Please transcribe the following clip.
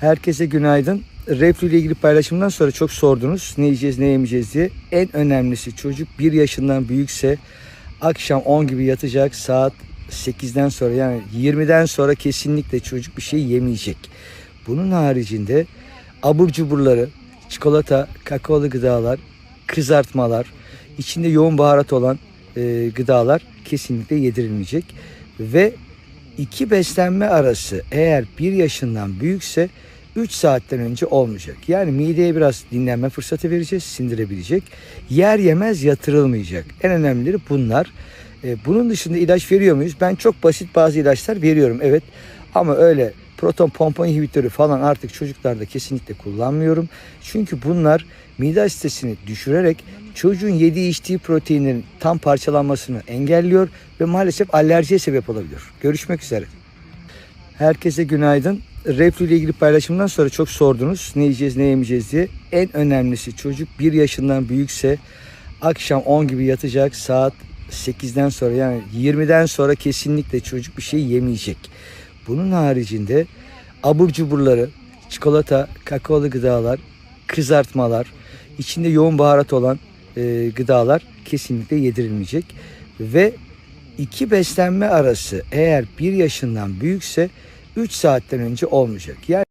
Herkese günaydın. Reflü ile ilgili paylaşımdan sonra çok sordunuz. Ne yiyeceğiz, ne yemeyeceğiz diye. En önemlisi çocuk 1 yaşından büyükse akşam 10 gibi yatacak. Saat 8'den sonra yani 20'den sonra kesinlikle çocuk bir şey yemeyecek. Bunun haricinde abur cuburları, çikolata, kakaolu gıdalar, kızartmalar, içinde yoğun baharat olan e, gıdalar kesinlikle yedirilmeyecek. Ve iki beslenme arası eğer bir yaşından büyükse 3 saatten önce olmayacak. Yani mideye biraz dinlenme fırsatı vereceğiz, sindirebilecek. Yer yemez yatırılmayacak. En önemlileri bunlar. E, bunun dışında ilaç veriyor muyuz? Ben çok basit bazı ilaçlar veriyorum evet. Ama öyle proton pompa inhibitörü falan artık çocuklarda kesinlikle kullanmıyorum. Çünkü bunlar mide asitesini düşürerek çocuğun yediği içtiği proteinlerin tam parçalanmasını engelliyor ve maalesef alerjiye sebep olabiliyor. Görüşmek üzere. Herkese günaydın. Reflü ile ilgili paylaşımdan sonra çok sordunuz. Ne yiyeceğiz, ne yemeyeceğiz diye. En önemlisi çocuk 1 yaşından büyükse akşam 10 gibi yatacak. Saat 8'den sonra yani 20'den sonra kesinlikle çocuk bir şey yemeyecek. Bunun haricinde abur cuburları, çikolata, kakaolu gıdalar, kızartmalar, içinde yoğun baharat olan e, gıdalar kesinlikle yedirilmeyecek. Ve iki beslenme arası eğer bir yaşından büyükse 3 saatten önce olmayacak. Yani